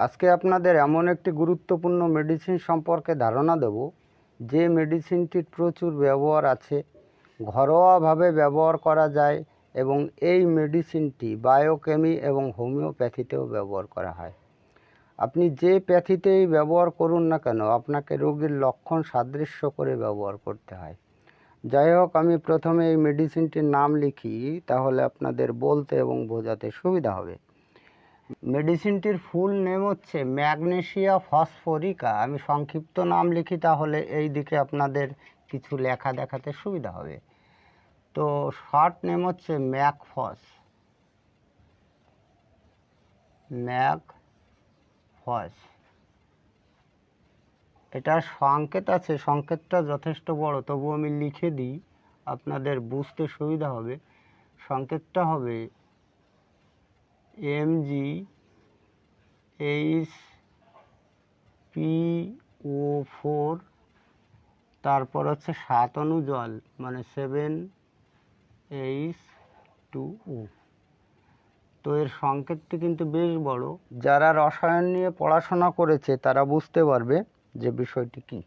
আজকে আপনাদের এমন একটি গুরুত্বপূর্ণ মেডিসিন সম্পর্কে ধারণা দেব, যে মেডিসিনটির প্রচুর ব্যবহার আছে, ঘরোয়াভাবে ব্যবহার করা যায় এবং এই মেডিসিনটি বায়োকেমি এবং হোমিওপ্যাথিতেও ব্যবহার করা হয়। আপনি যে প্যাথিতেই ব্যবহার করুন না কেন, আপনাকে রোগীর লক্ষণ সাদৃশ্য করে ব্যবহার করতে হয়। যাই হোক, আমি প্রথমে এই মেডিসিনটির নাম লিখি, তাহলে আপনাদের বলতে এবং বোঝাতে সুবিধা হবে। মেডিসিনটির ফুল নেম হচ্ছে ম্যাগনেসিয়া ফসফরিকা। আমি সংক্ষিপ্ত নাম লিখি তাহলে এই দিকে আপনাদের কিছু লেখা দেখাতে সুবিধা হবে। তো শর্ট নেম হচ্ছে ম্যাকফস ম্যাক ফস এটার সংকেত আছে, সংকেতটা যথেষ্ট বড় তবু আমি লিখে দিই, আপনাদের বুঝতে সুবিধা হবে। সংকেতটা হবে M G H P O four তারপর হচ্ছে সাত অণু জল মানে সেভেন এইচ টু ও তো এর সংকেতটি কিন্তু বেশ বড়। যারা রসায়ন নিয়ে পড়াশোনা করেছে, তারা বুঝতে পারবে যে বিষয়টি কী।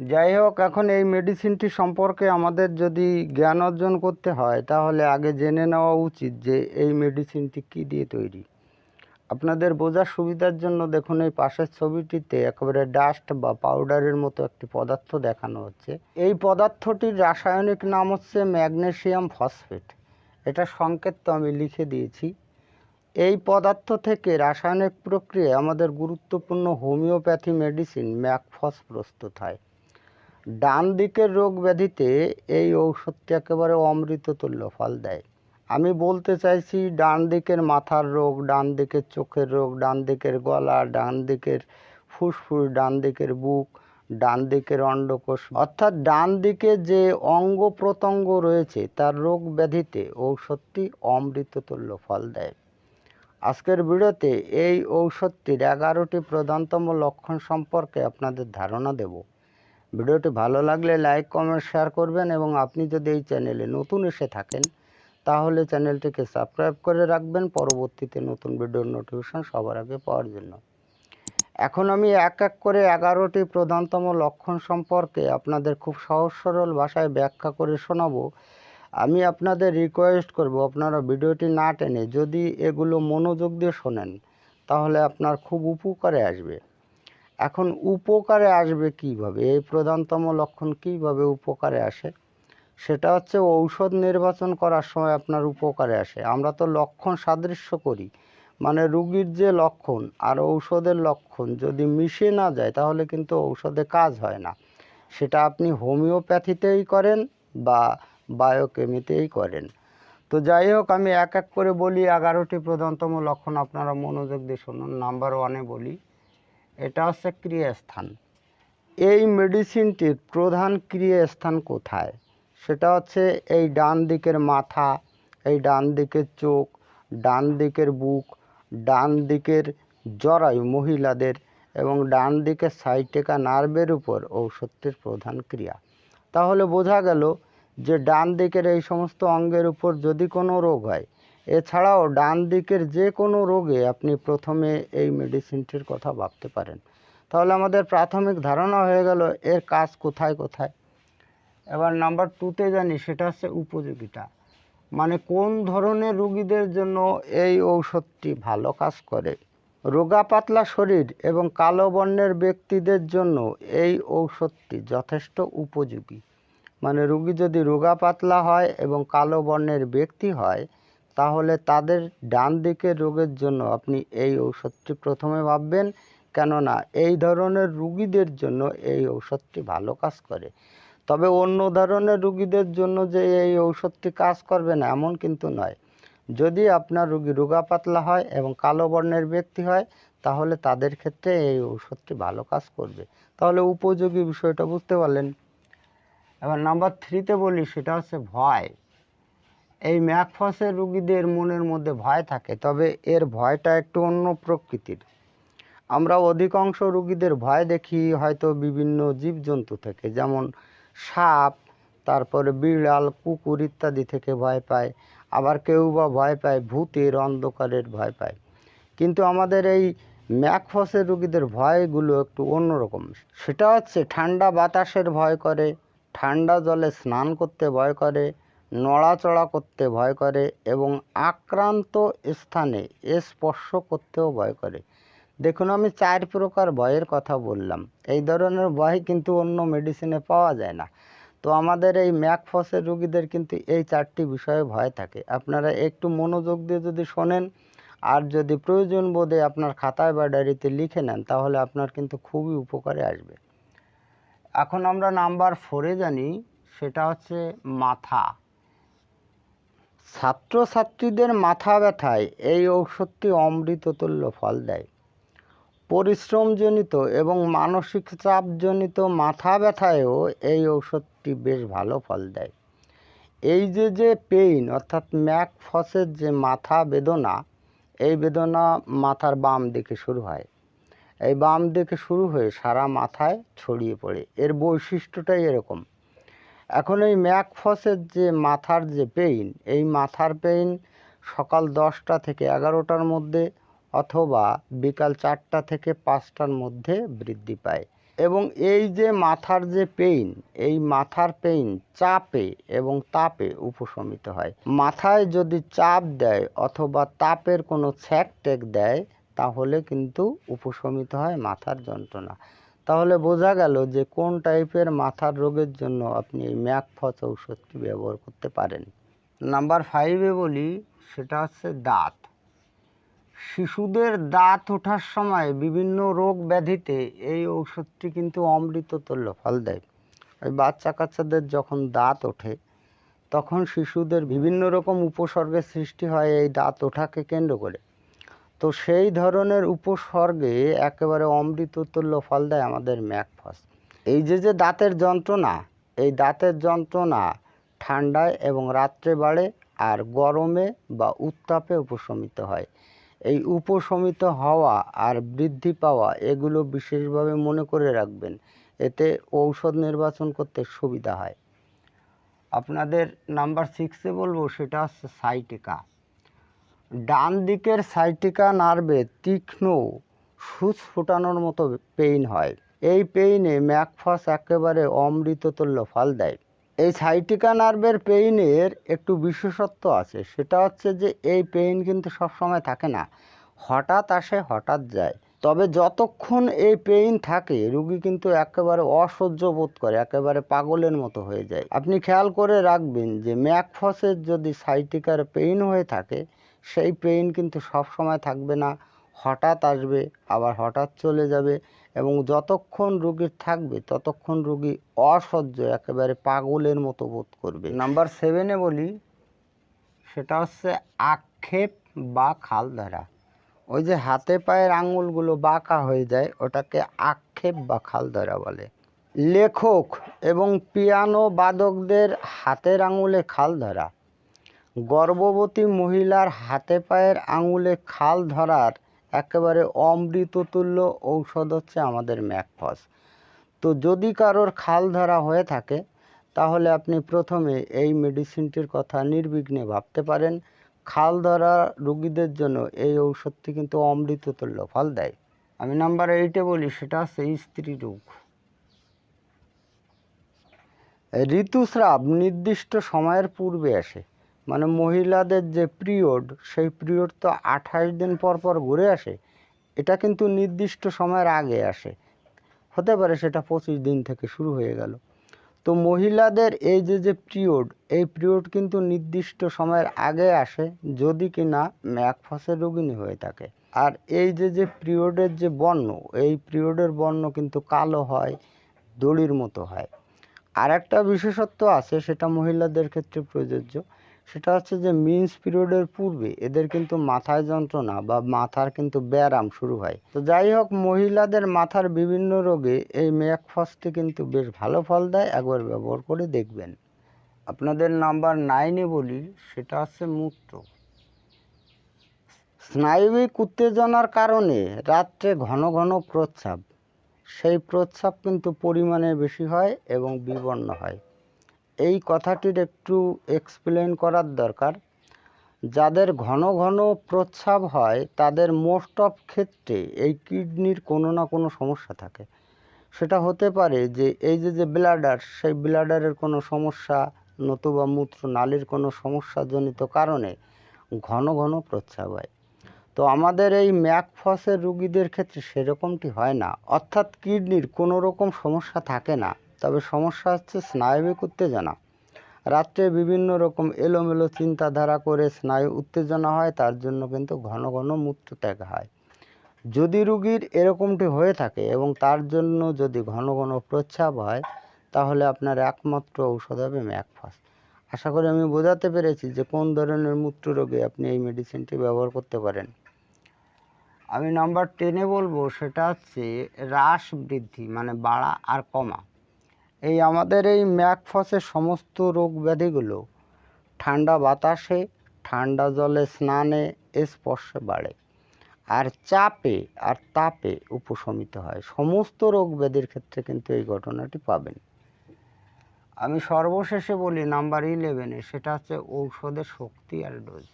যাই হোক, এখন এই মেডিসিনটি সম্পর্কে আমাদের যদি জ্ঞান অর্জন করতে হয়, তাহলে আগে জেনে নেওয়া উচিত যে এই মেডিসিনটি কী দিয়ে তৈরি। আপনাদের বোঝার সুবিধার জন্য দেখুন, এই পাশের ছবিটিতে একেবারে ডাস্ট বা পাউডারের মতো একটি পদার্থ দেখানো হচ্ছে। এই পদার্থটির রাসায়নিক নাম হচ্ছে ম্যাগনেশিয়াম ফসফেট এটা সংকেত তো আমি লিখে দিয়েছি। এই পদার্থ থেকে রাসায়নিক প্রক্রিয়ায় আমাদের গুরুত্বপূর্ণ হোমিওপ্যাথি মেডিসিন ম্যাকফস প্রস্তুত হয়। ডান দিকের রোগ ব্যাধিতে এই ঔষধটি একেবারে অমৃততুল্য ফল দেয়। আমি বলতে চাইছি ডান দিকের মাথার রোগ ডান দিকের চোখের রোগ ডান দিকের গলা ডান দিকের ফুসফুস ডান দিকের বুক ডান দিকের অন্ডকোষ। অর্থাৎ ডান দিকে যে অঙ্গ প্রত্যঙ্গ রয়েছে, তার রোগ ব্যাধিতে ঔষধটি অমৃততুল্য ফল দেয়। আজকের ভিডিওতে এই ঔষধটির এগারোটি প্রধানতম লক্ষণ সম্পর্কে আপনাদের ধারণা দেব। ভিডিওটি ভালো লাগলে লাইক, কমেন্ট, শেয়ার করবেন এবং আপনি যদি এই চ্যানেলে নতুন এসে থাকেন, তাহলে চ্যানেলটিকে সাবস্ক্রাইব করে রাখবেন। পরবর্তীতে নতুন ভিডিওর নোটিফিকেশন সবার আগে পাওয়ার জন্য। এখন আমি এক এক করে এগারোটি প্রধানতম লক্ষণ সম্পর্কে আপনাদের খুব সহজ সরল ভাষায় ব্যাখ্যা করে শোনাবো। আমি আপনাদের রিকোয়েস্ট করব আপনারা ভিডিওটি না টেনে যদি এগুলো মনোযোগ দিয়ে শোনেন, তাহলে আপনার খুব উপকারে আসবে। এখন উপকারে আসবে কীভাবে? এই প্রধানতম লক্ষণ কীভাবে উপকারে আসে? সেটা হচ্ছে ঔষধ নির্বাচন করার সময় আপনার উপকারে আসে। আমরা তো লক্ষণ সাদৃশ্য করি। মানে রুগীর যে লক্ষণ আর ঔষধের লক্ষণ যদি মিশে না যায়, তাহলে কিন্তু ঔষধে কাজ হয় না। সেটা আপনি হোমিওপ্যাথিতেই করেন বা বায়োকেমিতেই করেন। তো যাই হোক, আমি এক এক করে বলি। এগারোটি প্রধানতম লক্ষণ আপনারা মনোযোগ দিয়ে শুনুন। নাম্বার ওয়ানে বলি। এটা হচ্ছে ক্রিয়াস্থান। এই মেডিসিনটির প্রধান ক্রিয়াস্থান কোথায়? সেটা হচ্ছে এই ডান দিকের মাথা, এই ডান দিকের চোখ, ডান দিকের বুক, ডান দিকের জরায়ু মহিলাদের এবং ডান দিকের সাইটেকা নার্ভের উপর ঔষধটির প্রধান ক্রিয়া। তাহলে বোঝা গেল যে ডান দিকের এই সমস্ত অঙ্গের উপর যদি কোনো রোগ হয় এছাড়াও ডান দিকের যে কোনো রোগে আপনি প্রথমে এই মেডিসিনটির কথা ভাবতে পারেন। তাহলে আমাদের প্রাথমিক ধারণা হয়ে গেল, এর কাজ কোথায় কোথায়? এবার নাম্বার টুতে জানি, সেটা হচ্ছে উপযোগিতা। মানে কোন ধরনের রুগীদের জন্য এই ঔষধটি ভালো কাজ করে? রোগা পাতলা শরীর এবং কালো বর্ণের ব্যক্তিদের জন্য এই ঔষধটি যথেষ্ট উপযোগী। মানে রুগী যদি রোগা পাতলা হয় এবং কালো বর্ণের ব্যক্তি হয় তাহলে তাদের ডান দিকের রোগের জন্য আপনি এই ঔষধটি প্রথমে ভাববেন, কেননা এই ধরনের রুগীদের জন্য এই ঔষধটি ভালো কাজ করে। তবে অন্য ধরনের রুগীদের জন্য যে এই ঔষধটি কাজ করবে না, এমন কিন্তু নয়। যদি আপনার রুগী রোগা পাতলা হয় এবং কালো বর্ণের ব্যক্তি হয়, তাহলে তাদের ক্ষেত্রে এই ঔষধটি ভালো কাজ করবে। তাহলে উপযোগী বিষয়টা বুঝতে পারলেন। এবার নাম্বার থ্রিতে বলি, সেটা হচ্ছে ভয়। এই ম্যাকফসের রুগীদের মনের মধ্যে ভয় থাকে, তবে এর ভয়টা একটু অন্য প্রকৃতির। আমরা অধিকাংশ রুগীদের ভয় দেখি হয়তো বিভিন্ন জীবজন্তু থেকে, যেমন সাপ, তারপরে বিড়াল, কুকুর ইত্যাদি থেকে ভয় পায়, আবার কেউ বা ভয় পায়, ভূতের অন্ধকারের ভয় পায়। কিন্তু আমাদের এই ম্যাকফসের রুগীদের ভয়গুলো একটু অন্যরকম। সেটা হচ্ছে ঠান্ডা বাতাসের ভয় করে, ঠান্ডা জলে স্নান করতে ভয় করে নড়াচড়া করতে ভয় করে এবং আক্রান্ত স্থানে স্পর্শ করতেও ভয় করে। দেখুন, আমি চার প্রকার ভয়ের কথা বললাম। এই ধরনের ভয় কিন্তু অন্য মেডিসিনে পাওয়া যায় না। তো আমাদের এই ম্যাকফসের রুগীদের কিন্তু এই চারটি বিষয়ে ভয় থাকে। আপনারা একটু মনোযোগ দিয়ে যদি শোনেন আর যদি প্রয়োজন বোধে আপনার খাতায় বা ডায়েরিতে লিখে নেন, তাহলে আপনার কিন্তু খুবই উপকারে আসবে। এখন আমরা নাম্বার ফোরে জানি, সেটা হচ্ছে মাথা। ছাত্রছাত্রীদের মাথা ব্যথায় এই ঔষধটি অমৃততুল্য ফল দেয়। পরিশ্রমজনিত এবং মানসিক চাপজনিত মাথা ব্যথায়ও এই ঔষধটি বেশ ভালো ফল দেয়। এই যে যে পেইন, অর্থাৎ ম্যাকফসের যে মাথা বেদনা, এই বেদনা মাথার বাম দিকে শুরু হয়। এই বাম দিকে শুরু হয়ে সারা মাথায় ছড়িয়ে পড়ে। এর বৈশিষ্ট্যটাই এরকম। এখন এই ম্যাকফসের যে মাথার যে পেইন, এই মাথার পেইন সকাল দশটা থেকে এগারোটার মধ্যে অথবা বিকাল চারটা থেকে পাঁচটার মধ্যে বৃদ্ধি পায়। এবং এই যে মাথার যে পেইন, এই মাথার পেইন চাপে এবং তাপে উপশমিত হয়। মাথায় যদি চাপ দেয় অথবা তাপের কোনো ছ্যাক টেক দেয়, তাহলে কিন্তু উপশমিত হয় মাথার যন্ত্রণা। তাহলে বোঝা গেল যে কোন টাইপের মাথার রোগের জন্য আপনি এই ম্যাকফস ঔষধটি ব্যবহার করতে পারেন। নাম্বার ফাইভে বলি, সেটা হচ্ছে দাঁত। শিশুদের দাঁত ওঠার সময় বিভিন্ন রোগ ব্যাধিতে এই ঔষধটি কিন্তু অমৃত অমৃততুল্য ফল দেয়। ওই বাচ্চা কাচ্চাদের যখন দাঁত ওঠে, তখন শিশুদের বিভিন্ন রকম উপসর্গের সৃষ্টি হয় এই দাঁত ওঠাকে কেন্দ্র করে। তো সেই ধরনের উপসর্গে একেবারে অমৃততুল্য ফল দেয় আমাদের ম্যাকফস এই যে যে দাঁতের যন্ত্রণা, এই দাঁতের যন্ত্রণা ঠান্ডায় এবং রাত্রে বাড়ে আর গরমে বা উত্তাপে উপশমিত হয়। এই উপশমিত হওয়া আর বৃদ্ধি পাওয়া এগুলো বিশেষভাবে মনে করে রাখবেন। এতে ঔষধ নির্বাচন করতে সুবিধা হয়। আপনাদের নাম্বার সিক্সে বলব, সেটা হচ্ছে সাইটিকা। ডান দিকের সাইটিকা নার্ভে তীক্ষ্ণ সুচ ফোটানোর মতো পেইন হয়। এই পেইনে ম্যাকফাস একেবারে অমৃততুল্য ফল দেয়। এই সাইটিকা নার্ভের পেইনের একটু বিশেষত্ব আছে। সেটা হচ্ছে যে এই পেইন কিন্তু সবসময় থাকে না। হঠাৎ আসে, হঠাৎ যায়। তবে যতক্ষণ এই পেইন থাকে, রুগী কিন্তু একেবারে অসহ্য বোধ করে, একেবারে পাগলের মতো হয়ে যায়। আপনি খেয়াল করে রাখবেন যে ম্যাকফসের যদি সাইটিকার পেইন হয়ে থাকে সেই পেইন কিন্তু সব সময় থাকবে না। হঠাৎ আসবে, আবার হঠাৎ চলে যাবে এবং যতক্ষণ রুগীর থাকবে, ততক্ষণ রুগী অসহ্য, একেবারে পাগলের মতো বোধ করবে। নাম্বার সেভেনে বলি, সেটা হচ্ছে আক্ষেপ বা খাল ধরা ওই যে হাতে পায়ের আঙুলগুলো বাঁকা হয়ে যায়, ওটাকে আক্ষেপ বা খাল ধরা বলে। লেখক এবং পিয়ানো বাদকদের হাতের আঙুলে খাল ধরা গর্ভবতী মহিলার হাতে পায়ের আঙুলে খাল ধরার একেবারে অমৃততুল্য ঔষধ হচ্ছে আমাদের ম্যাকফস। তো যদি কারোর খাল ধরা হয়ে থাকে, তাহলে আপনি প্রথমে এই মেডিসিনটির কথা নির্বিঘ্নে ভাবতে পারেন। খাল ধরা রুগীদের জন্য এই ঔষধটি কিন্তু অমৃততুল্য ফল দেয়। আমি নাম্বার এইটে বলি, সেটা হচ্ছে স্ত্রী রোগ। ঋতুস্রাব নির্দিষ্ট সময়ের পূর্বে আসে। মানে মহিলাদের যে পিরিয়ড, সেই পিরিয়ড তো আঠাশ দিন পর পর ঘুরে আসে। এটা কিন্তু নির্দিষ্ট সময়ের আগে আসে। হতে পারে সেটা পঁচিশ দিন থেকে শুরু হয়ে গেল। তো মহিলাদের এই যে যে পিরিয়ড, এই পিরিয়ড কিন্তু নির্দিষ্ট সময়ের আগে আসে, যদি কিনা ম্যাকফসের রোগিণী হয়ে থাকে। আর এই যে যে পিরিয়ডের যে বর্ণ, এই পিরিয়ডের বর্ণ কিন্তু কালো হয়, দড়ির মতো হয়। আর একটা বিশেষত্ব আছে, সেটা মহিলাদের ক্ষেত্রে প্রযোজ্য। সেটা হচ্ছে যে মিন্স পিরিয়ডের পূর্বে এদের কিন্তু মাথায় যন্ত্রণা বা মাথার কিন্তু ব্যায়াম শুরু হয়। তো যাই হোক, মহিলাদের মাথার বিভিন্ন রোগে এই ম্যাকফসটি কিন্তু বেশ ভালো ফল দেয়, একবার ব্যবহার করে দেখবেন। আপনাদের নাম্বার নাইনে বলি, সেটা হচ্ছে মূত্র। স্নায়বিক উত্তেজনার কারণে রাত্রে ঘন ঘন প্রস্রাব। সেই প্রস্রাব কিন্তু পরিমাণে বেশি হয় এবং বিবর্ণ হয়। এই কথাটির একটু এক্সপ্লেন করার দরকার। যাদের ঘন ঘন প্রস্রাব হয়, তাদের মোস্ট অফ ক্ষেত্রে এই কিডনির কোনো না কোনো সমস্যা থাকে। সেটা হতে পারে যে, এই যে যে ব্লাডার সেই ব্লাডারের কোনো সমস্যা, নতুবা মূত্রনালীর কোনো সমস্যাজনিত কারণে ঘন ঘন প্রস্রাব হয়। তো আমাদের এই ম্যাকফসের রুগীদের ক্ষেত্রে সেরকমটি হয় না। অর্থাৎ কিডনির কোনো রকম সমস্যা থাকে না। তবে সমস্যা হচ্ছে স্নায়বিক উত্তেজনা। রাত্রে বিভিন্ন রকম এলোমেলো চিন্তাধারা করে স্নায়ু উত্তেজনা হয়, তার জন্য কিন্তু ঘন ঘন মূত্রত্যাগ হয়। যদি রুগীর এরকমটি হয়ে থাকে এবং তার জন্য যদি ঘন ঘন প্রস্রাব হয়, তাহলে আপনার একমাত্র ঔষধ হবে ম্যাকফাস। আশা করি আমি বোঝাতে পেরেছি যে কোন ধরনের মূত্র রোগে আপনি এই মেডিসিনটি ব্যবহার করতে পারেন। আমি নাম্বার টেনে বলব, সেটা হচ্ছে হ্রাস বৃদ্ধি মানে বাড়া আর কমা। এই আমাদের এই ম্যাকফসের সমস্ত রোগ ব্যাধিগুলো, ঠান্ডা বাতাসে, ঠান্ডা জলে স্নানে স্পর্শে বাড়ে। আর চাপে আর তাপে উপশমিত হয়। সমস্ত রোগ ব্যাধির ক্ষেত্রে কিন্তু এই ঘটনাটি পাবেন। আমি সর্বশেষে বলি, নাম্বার ইলেভেনে সেটা হচ্ছে ঔষধের শক্তি আর ডোজ।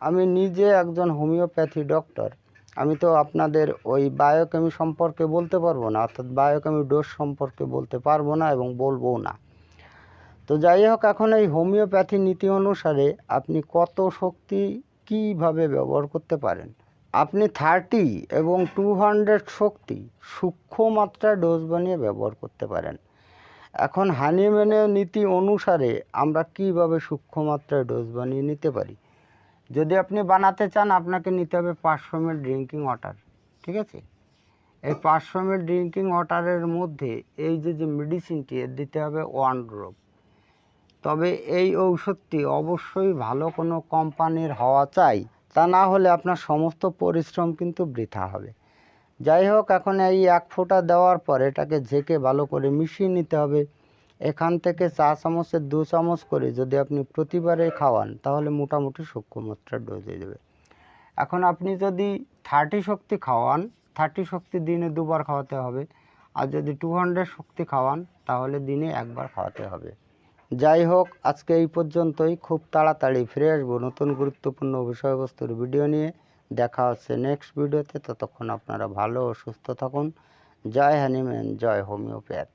আমি নিজে একজন হোমিওপ্যাথি ডক্টর আমি তো আপনাদের ওই বায়োকেমি সম্পর্কে বলতে পারব না, অর্থাৎ বায়োকেমি ডোজ সম্পর্কে বলতে পারব না এবং বলব না। তো যাই হোক, এখন এই হোমিওপ্যাথি নীতি অনুসারে আপনি কত শক্তি কীভাবে ব্যবহার করতে পারেন? আপনি থার্টি এবং টু হান্ড্রেড শক্তি সূক্ষ্ম মাত্রায় ডোজ বানিয়ে ব্যবহার করতে পারেন। এখন হানিম্যানের নীতি অনুসারে আমরা কীভাবে সূক্ষ্ম মাত্রায় ডোজ বানিয়ে নিতে পারি? যদি আপনি বানাতে চান, আপনাকে নিতে হবে পাঁচশো এম ড্রিঙ্কিং ওয়াটার ঠিক আছে? এই পাঁচশো এম ড্রিঙ্কিং ওয়াটারের মধ্যে এই যে যে মেডিসিনটি এর দিতে হবে ওয়ান ড্রপ তবে এই ঔষধটি অবশ্যই ভালো কোনো কোম্পানির হওয়া চাই, তা না হলে আপনার সমস্ত পরিশ্রম কিন্তু বৃথা হবে। যাই হোক, এখন এই এক ফোঁটা দেওয়ার পর এটাকে ঝেঁকে ভালো করে মিশিয়ে নিতে হবে। এখান থেকে চা চামচের দু চামচ করে যদি আপনি প্রতিবারে খাওয়ান, তাহলে মোটামুটি সূক্ষ্ম মাত্রার ডোজ হয়ে যাবে এখন আপনি যদি থার্টি শক্তি খাওয়ান থার্টি শক্তি দিনে দুবার খাওয়াতে হবে। আর যদি টু হান্ড্রেড শক্তি খাওয়ান, তাহলে দিনে একবার খাওয়াতে হবে। যাই হোক, আজকে এই পর্যন্তই। খুব তাড়াতাড়ি ফিরে আসব নতুন গুরুত্বপূর্ণ বিষয়বস্তুর ভিডিও নিয়ে। দেখা হচ্ছে নেক্সট ভিডিওতে ততক্ষণ আপনারা ভালো ও সুস্থ থাকুন। জয় হ্যানিম্যান জয় হোমিওপ্যাথ।